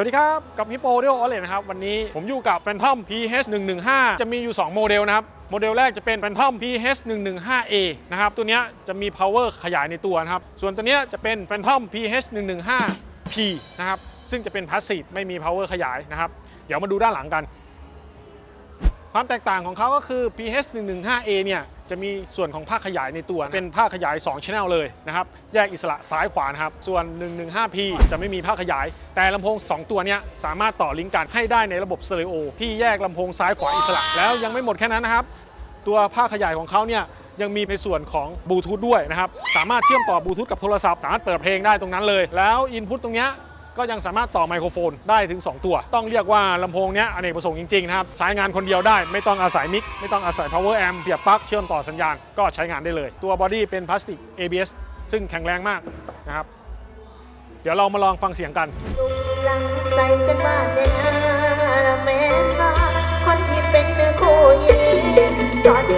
วัสดีครับ กับฮิปโปเดโออเลนะครับ วันนี้ผมอยู่กับ Phantom PH 1 1 5 จะมีอยู่ 2 โมเดลนะครับ โมเดลแรกจะเป็น Phantom PH 1 1 5 A นะครับ ตัวนี้จะมี power ขยายในตัวนะครับ ส่วนตัวนี้จะเป็น Phantom PH 1 1 5 P นะครับ ซึ่งจะเป็น passive ไม่มี power ขยายนะครับ เดี๋ยวมาดูด้านหลังกัน ความแตกต่างของเขาก็คือ PH 1 1 5 A เนี่ย จะมีส่วนของภาคขยายในตัว เป็นภาคขยาย 2 channel เลยนะครับ แยกอิสระซ้ายขวานะครับ ส่วน 115P จะไม่มีภาคขยาย แต่ลำโพง 2 ตัวนี้สามารถต่อลิงก์กันให้ได้ในระบบสเตอริโอที่แยกลำโพงซ้ายขวาอิสระ แล้วยังไม่หมดแค่นั้นนะครับ ตัวภาคขยายของเขาเนี่ยยังมีในส่วนของบลูทูธด้วยนะครับ สามารถเชื่อมต่อบลูทูธกับโทรศัพท์ สามารถเปิดเพลงได้ตรงนั้นเลย แล้วอินพุตตรงเนี้ย ก็ยังสามารถต่อไมโครโฟนได้ถึง 2 ตัว ต้องเรียกว่าลำโพงเนี้ยอเนกประสงค์จริงๆนะครับ ใช้งานคนเดียวได้ไม่ต้องอาศัยมิกไม่ต้องอาศัย power amp เสียบปลั๊กเชื่อมต่อสัญญาณก็ใช้งานได้เลย ตัวบอดี้เป็นพลาสติก ABS ซึ่งแข็งแรงมากนะครับ เดี๋ยวเรามาลองฟังเสียงกันใส่จนบ้านเดินแม่นว่าคนที่เป็นเนื้อคู่ยินตอนที่